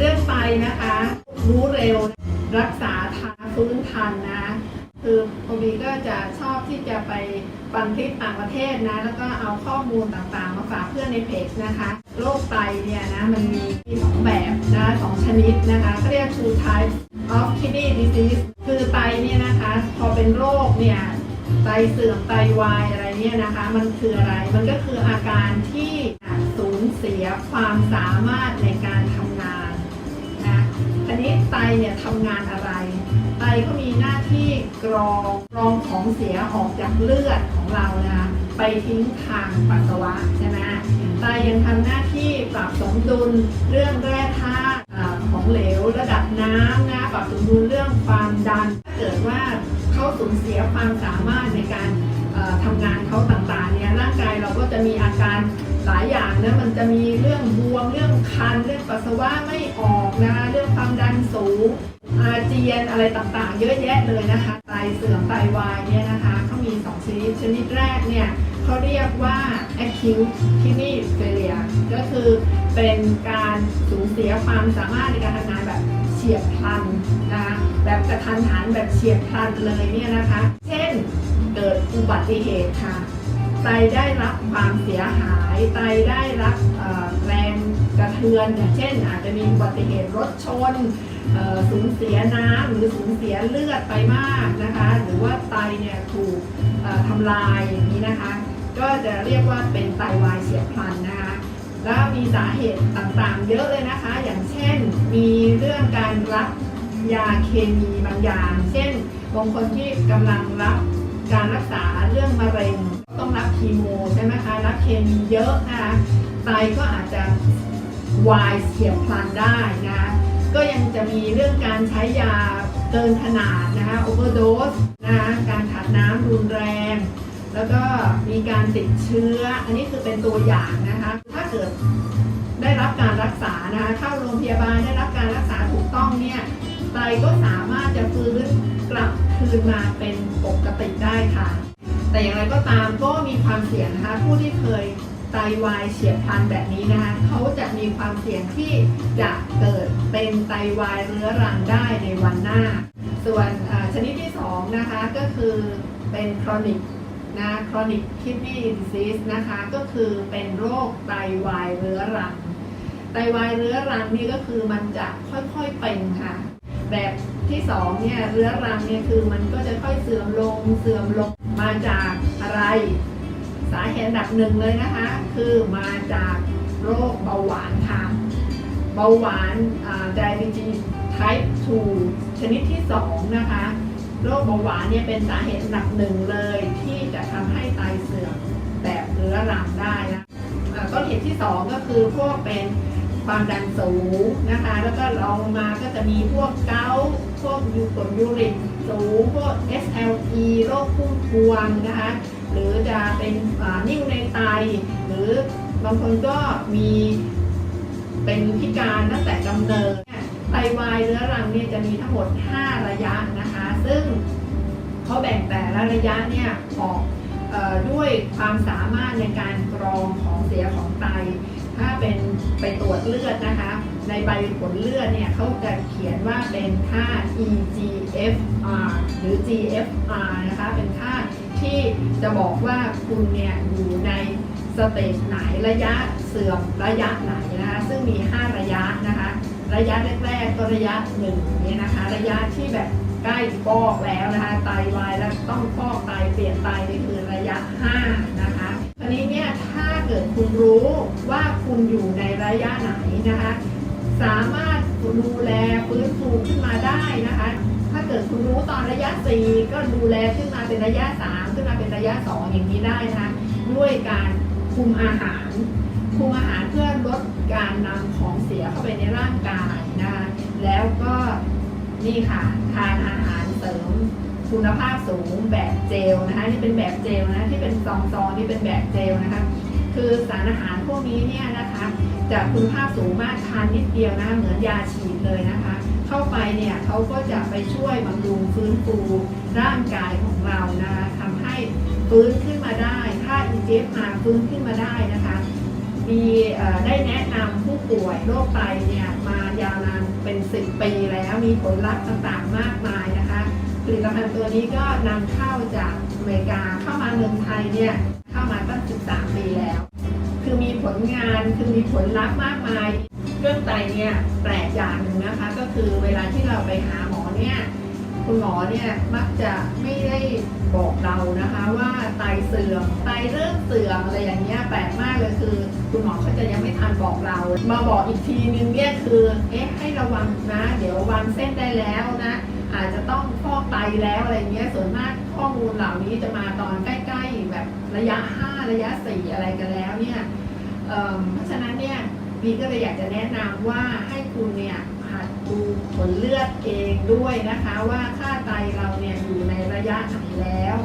เรื่องไตนะคะ รู้เร็วรักษาทันฟื้นทันนะ คือโอบีก็จะชอบที่จะไปฟังคลิปต่างประเทศนะ แล้วก็เอาข้อมูลต่างๆ มาฝากเพื่อนในเพจนะคะโรคไตเนี่ยนะ มันมีมีสองแบบนะสองชนิดนะคะก็เรียก two types of kidney disease คือไตเนี่ยนะคะ พอเป็นโรคเนี่ยไตเสื่อมไตวายอะไรเนี่ยนะคะ มันคืออะไรมันก็คืออาการที่สูญเสียความสามารถในการ อันนี้ไตเนี่ยทำงานอะไร ไตก็มีหน้าที่กรองกรองของเสียออกจากเลือดของเรานะคะไปทิ้งทางปัสสาวะใช่ไหมไตยังทำหน้าที่ปรับสมดุลเรื่องแร่ธาตุของเหลวระดับน้ำนะปรับสมดุลเรื่องความดันถ้าเกิดว่า เขาสูญเสียความสามารถในการเอ่อทำงานเขาต่างๆเนี่ยร่างกายเราก็จะมีอาการหลายอย่างนะมันจะมีเรื่องบวมเรื่องคันเรื่องปัสสาวะไม่ออกนะคะเรื่องความดันสูงอาเจียนอะไรต่างๆ เยอะแยะเลยนะคะไตเสื่อมไตวายเนี่ยนะคะเขามี 2 ชนิดชนิดแรกเนี่ยเขาเรียกว่า acute kidney failure ก็คือเป็นการสูญเสียความสามารถในการทำงานแบบ เฉียบพลันนะคะแบบกระทันหันแบบเฉียบพลันเลยเนี่ยนะคะ เช่นเกิดอุบัติเหตุค่ะไตได้รับความเสียหายไตได้รับแรงกระเทือนอย่างเช่น อาจจะมีอุบัติเหตุรถชนสูญเสียน้ำหรือสูญเสียเลือดไปมากนะคะ หรือว่าไตเนี่ยถูกทำลายอย่างนี้นะคะ ก็จะเรียกว่าเป็นไตวายเฉียบพลันนะคะ แล้วมีสาเหตุต่างๆ เยอะเลยนะคะ อย่างเช่นมีเรื่องการรับยาเคมีบางอย่าง เช่นบางคนที่กำลังรับการรักษาเรื่องมะเร็งต้องรับคีโมใช่ไหมคะรับเคมีเยอะนะคะไตก็อาจจะวายเฉียบพลันได้นะก็ยังจะมีเรื่องการใช้ยาเกินขนาดนะคะ overdose นะคะการขาดน้ำรุนแรง แล้วก็มีการติดเชื้อ อันนี้คือเป็นตัวอย่างนะคะ เกิดได้รับการรักษานะคะเข้าโรงพยาบาลได้รับการรักษาถูกต้องเนี่ยไตก็สามารถจะฟื้นกลับคืนมาเป็นปกติได้ค่ะ แต่อย่างไรก็ตามก็มีความเสี่ยงนะคะผู้ที่เคยไตวายเฉียบพลันแบบนี้นะคะเขาจะมีความเสี่ยงที่จะเกิดเป็นไตวายเรื้อรังได้ในวันหน้า ส่วนชนิดที่สองนะคะก็คือเป็น chronic นะ chronic kidney disease นะคะ ก็คือเป็นโรคไตวายเรื้อรัง ไตวายเรื้อรังนี่ก็คือมันจะค่อยๆเป็นค่ะ แบบที่สองเนี่ยเรื้อรังเนี่ยคือมันก็จะค่อยเสื่อมลงเสื่อมลงมาจากอะไร สาเหตุดับหนึ่งเลยนะคะ คือมาจากโรคเบาหวานค่ะ เบาหวานอ่า diabetes type 2 ชนิดที่ 2 นะคะ โรคเบาหวานเนี่ยเป็นสาเหตุอันดับหนึ่งเลย ที่จะทำให้ไตเสื่อมแบบเรื้อรังได้นะต้นเหตุที่ 2 ก็คือพวกเป็นความดันสูงนะคะ แล้วก็รองมาก็จะมีพวกเกาพวกยูกรยูริกสูง พวก SLE โรคพุ่มพวงนะคะ หรือจะเป็นนิ่วในไต หรือบางคนก็มีเป็นพิการตั้งแต่กำเนิด วายเรื้อรังเนี่ยจะมีทั้งหมด 5 ระยะนะคะ ซึ่งเขาแบ่งแต่ละระยะเนี่ยออกออด้วยความสามารถในการกรองของเสียของไต ถ้าเป็นไปตรวจเลือดนะคะ ในใบผลเลือดเนี่ยเขาจะเขียนว่าเป็นค่า EGFR หรือ GFR นะคะ เป็นค่าที่จะบอกว่าคุณเนี่ยอยู่ในสเตจไหนระยะเสื่อมระยะไหนนะคะ ซึ่งมี 5 ระยะนะคะ ระยะแรกๆก็ระยะหนึ่งเนี่ยนะคะ ระยะที่แบบใกล้ฟอกแล้วนะคะไตวายแล้วต้องฟอกไตเปลี่ยนไตนี่คือระยะ 5 นะคะทีนี้เนี่ยถ้าเกิดคุณรู้ว่าคุณอยู่ในระยะไหนนะคะ สามารถดูแลฟื้นฟูขึ้นมาได้นะคะ ถ้าเกิดคุณรู้ตอนระยะ 4 ก็ดูแลขึ้นมาเป็นระยะ 3 ขึ้นมาเป็นระยะ 2 อย่างนี้ได้นะคะ ด้วยการคุมอาหาร คุมอาหารเพื่อลดการนำของเสียเข้าไปในร่างกายนะคะแล้วก็นี่ค่ะทานอาหารเสริมคุณภาพสูงแบบเจลนะคะนี่เป็นแบบเจลนะที่เป็นซองซองๆนี่เป็นแบบเจลนะคะ คือสารอาหารพวกนี้เนี่ยนะคะจะคุณภาพสูงมากทานนิดเดียวนะเหมือนยาฉีดเลยนะคะ เข้าไปเนี่ยเขาก็จะไปช่วยบำรุงฟื้นฟูร่างกายของเรานะคะทำให้ฟื้นขึ้นมาได้ค่า EGFR ฟื้นขึ้นมาได้นะคะ มีได้แนะนำผู้ป่วยโรคไตเนี่ยมายาวนานเปีแล้วมีผลลัพธ์ต่างๆมากมายนะคะ ผลิตภัณฑ์ตัวนี้ก็นำเข้าจากอเมริกาเข้ามาเมืองไทยเนี่ยเข้ามาตั้ง 13 ปีแล้ว คือมีผลงานคือมีผลลัพธ์มากมาย เรื่องไตเนี่ยแปลกอย่างหนึ่งนะคะ ก็คือเวลาที่เราไปหาหมอเนี่ย คุณหมอเนี่ยมักจะไม่ได้บอกเรานะคะว่าไตเสื่อมไตเริ่มเสื่อมอะไรอย่างเงี้ยแปลกมากเลยคือ คุณหมอเขาจะยังไม่ทันบอกเรา มาบอกอีกทีนึงเนี่ยคือเอ๊ะให้ระวังนะ เดี๋ยววางเส้นได้แล้วนะอาจจะต้องฟอกไตแล้วอะไรเงี้ยส่วนมากข้อมูลเหล่านี้จะมาตอนใกล้ ๆ แบบระยะ 5 ระยะ 4 อะไรกันแล้วเนี่ยเเพราะฉะนั้นเนี่ยบีก็เลยอยากจะแนะนำว่าให้คุณเนี่ย ดูผลเลือดเองด้วยนะคะว่าค่าไตเราเนี่ยอยู่ในระยะไหนแล้ว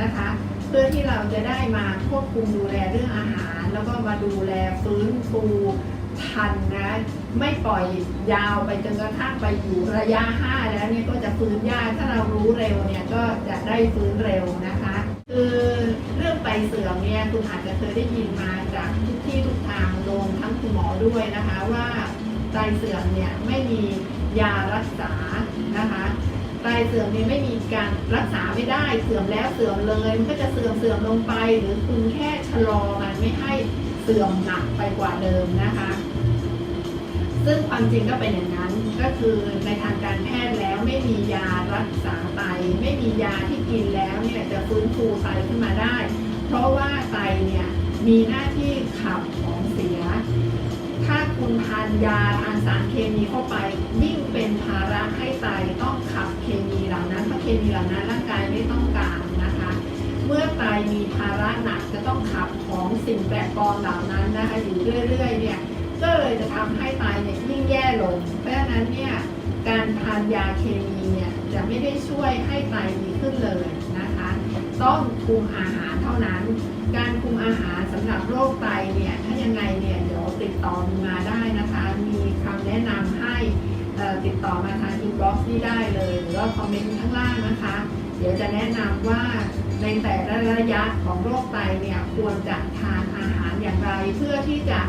นะคะ เพื่อที่เราจะได้มาควบคุมดูแลเรื่องอาหาร แล้วก็มาดูแลฟื้นฟูทันนะไม่ปล่อยยาวไปจนกระทั่งไปอยู่ระยะ 5 แล้วเนี่ยก็จะฟื้นยากถ้าเรารู้เร็วเนี่ยก็จะได้ฟื้นเร็วนะคะคือเรื่องไตเสื่อมเนี่ยคุณอาจจะเคยได้ยินมาจากทุกที่ทุกทางรวมทั้งคุณหมอด้วยนะคะว่า ไตเสื่อมเนี่ยไม่มียารักษานะคะไตเสื่อมเนี่ยไม่มีการรักษาไม่ได้เสื่อมแล้วเสื่อมเลยมันก็จะเสื่อมเสื่อมลงไป หรือคุณแค่ชะลอมันไม่ให้เสื่อมหนักไปกว่าเดิมนะคะ ซึ่งความจริงก็เป็นอย่างนั้นก็คือในทางการแพทย์แล้วไม่มียารักษาไต ไม่มียาที่กินแล้วเนี่ยจะฟื้นฟูไตขึ้นมาได้ เพราะว่าไตเนี่ยมีหน้าที่ขับของเสีย คุณทานยาทานสารเคมีเข้าไป ยิ่งเป็นภาระให้ไตต้องขับเคมีเหล่านั้นเพราะเคมีเหล่านั้นร่างกายไม่ต้องการนะคะ เมื่อไตมีภาระหนักจะต้องขับของสิ่งแปลกปลอมเหล่านั้นนะคะอยู่เรื่อยๆเนี่ยก็เลยจะทำให้ไตเนี่ยยิ่งแย่ลง เพราะฉะนั้นเนี่ยการทานยาเคมีเนี่ยจะไม่ได้ช่วยให้ไตดีขึ้นเลยนะคะ ต้องคุมอาหารเท่านั้น การคุมอาหารสำหรับโรคไตเนี่ยถ้ายังไงเนี่ย ติดต่อมาได้นะคะ มีคำแนะนำให้ติดต่อมาทางอินบ็อกซ์นี่ได้เลย หรือว่าคอมเมนต์ข้างล่างนะคะ เดี๋ยวจะแนะนำว่าในแต่ละระยะของโรคไตเนี่ยควรจะทานอาหารอย่างไร เพื่อที่จะ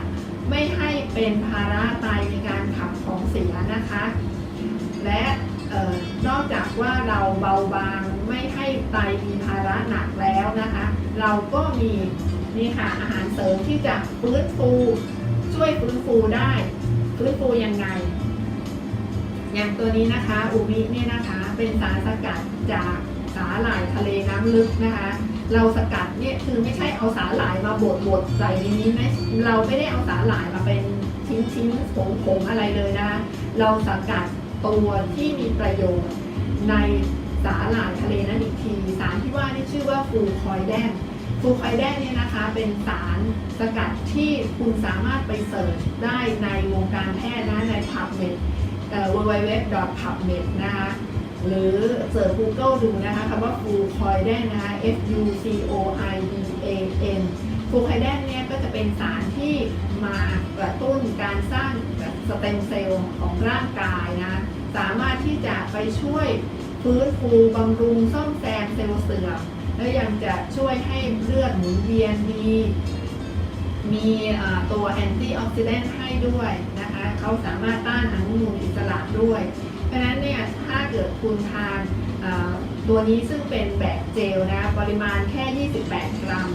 ไม่ให้เป็นภาระไตในการขับของเสียนะคะ และออนอกจากว่าเราเบาบางไม่ให้ไตมีภาระหนักแล้วนะคะ เราก็มีนี่ค่ะอาหารเสริมที่จะฟื้นฟู ช่วยฟื้นฟูได้ฟื้นฟูยังไง อย่างตัวนี้นะคะอูมิเนี่ยนะคะเป็นสารสกัดจากสาหร่ายทะเลน้ำลึกนะคะ เราสกัดเนี่ยคือไม่ใช่เอาสาหร่ายมาบดบดใส่ในนี้นะเราไม่ได้เอาสาหร่ายมาเป็นชิ้นชิ้นผงผงๆอะไรเลยนะคะเราสกัดตัวที่มีประโยชน์ในสาหร่ายทะเลนั้นอีกที สารที่ว่านี่ชื่อว่าฟูคอยแดน ฟูคอยแดนเนี่ยนะคะเป็นสารสกัดที่คุณสามารถไปเสิร์ชได้ในวงการแพทย์นะใน PubMed เอ่อ www.pubmed นะคะหรือเสิร์ช Google ดูนะคะคำว่าฟูคอยแดนนะคะ F U C O I D A N ฟูไคแดนเนี่ยก็จะเป็นสารที่มากระตุ้นการสร้างสเต็มเซลล์ของร่างกายนะสามารถที่จะไปช่วยฟื้นฟูบำรุงซ่อมแซมเซลล์เสื่อม และยังจะช่วยให้เลือดหมุนเวียนมีมีตัวแอนตี้ออกซิแดนต์ให้ด้วยนะคะเขาสามารถต้านอนุมูลอิสระด้วย เพราะฉะนั้นเนี่ยถ้าเกิดคุณทานตัวนี้ซึ่งเป็นแบบเจลนะปริมาณแค่ 28 กรัม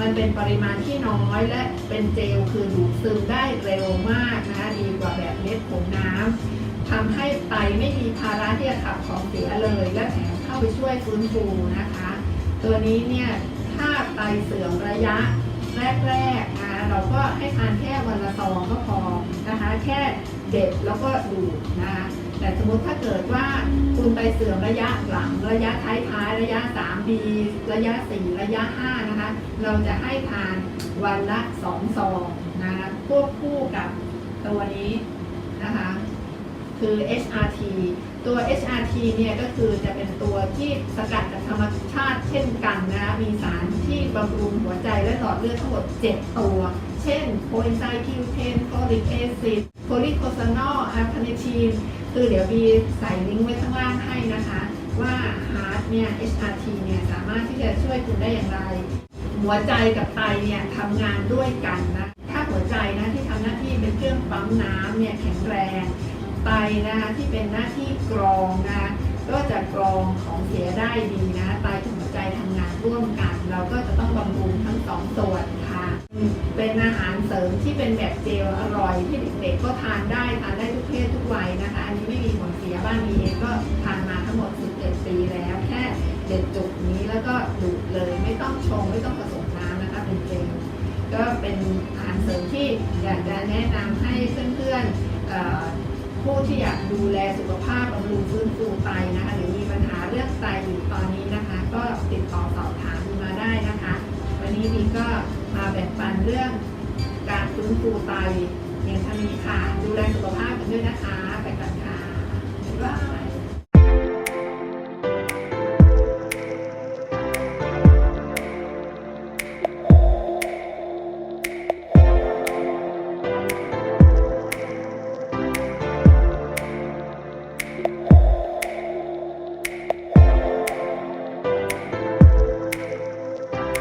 มันเป็นปริมาณที่น้อยและเป็นเจลคือดูดซึมได้เร็วมากนะดีกว่าแบบเม็ดผงน้ำทำให้ไตไม่มีภาระที่จะขับของเสียเลย และแถมเข้าไปช่วยฟื้นฟูนะคะ ตัวนี้เนี่ยถ้าไตเสื่อมระยะแรกๆนะเราก็ให้ทานแค่วันละซองก็พอนะคะแค่เด็ดแล้วก็ดูดนะคะแต่สมมติถ้าเกิดว่าคุณไตเสื่อมระยะหลังระยะท้ายๆระยะ3ปีระยะ 4 ระยะ 5 นะคะ เราจะให้ทานวันละ 2 ซองนะคะควบคู่กับตัวนี้นะคะ คือ HRT ตัว HRT เนี่ยก็คือจะเป็นตัวที่สกัดจากธรรมชาติเช่นกันนะมีสารที่บำรุงหัวใจและหลอดเลือดทั้งหมด 7 ตัว เช่นโคเอนไซม์ Q10 โฟลิกแอซิดโพลิโคซานอลอะคาเนทีนคือเดี๋ยวบีใส่ลิงก์ไว้ข้างล่างให้นะคะ ว่าฮาร์ดเนี่ย HRT เนี่ยสามารถที่จะช่วยคุณได้อย่างไร หัวใจกับไตเนี่ยทำงานด้วยกันนะถ้าหัวใจนะที่ทำหน้าที่เป็นเครื่องปั๊มน้ำเนี่ยแข็งแรง ไตนะคะที่เป็นหน้าที่กรองนะคะก็จะกรองของเสียได้ดีนะไตกับหัวใจทำงานร่วมกัน เราก็จะต้องบำรุงทั้งสองส่วนค่ะ เป็นอาหารเสริมที่เป็นแบบเจลอร่อยที่เด็กๆก็ทานได้ทานได้ทุกเพศทุกวัยนะคะ อันนี้ไม่มีผลเสียบ้านมีเองก็ทานมาทั้งหมด11ปีแล้ว แค่เด็ดจุกนี้แล้วก็ดูดเลยไม่ต้องชงไม่ต้องผสมน้ำนะคะเป็นเจลก็เป็นอาหารเสริมที่อยากจะแนะนำให้เพื่อนๆเอ่อ ผู้ที่อยากดูแลสุขภาพบำรุงฟื้นฟูไตนะคะหรือมีปัญหาเรื่องไตอยู่ตอนนี้นะคะ ก็ติดต่อสอบถามมาได้นะคะ วันนี้มีก็มาแบ่งปันเรื่องการฟื้นฟูไตเพียงเท่านี้ค่ะ ดูแลสุขภาพกันด้วยนะคะ ไปกันค่ะบ๊ายบาย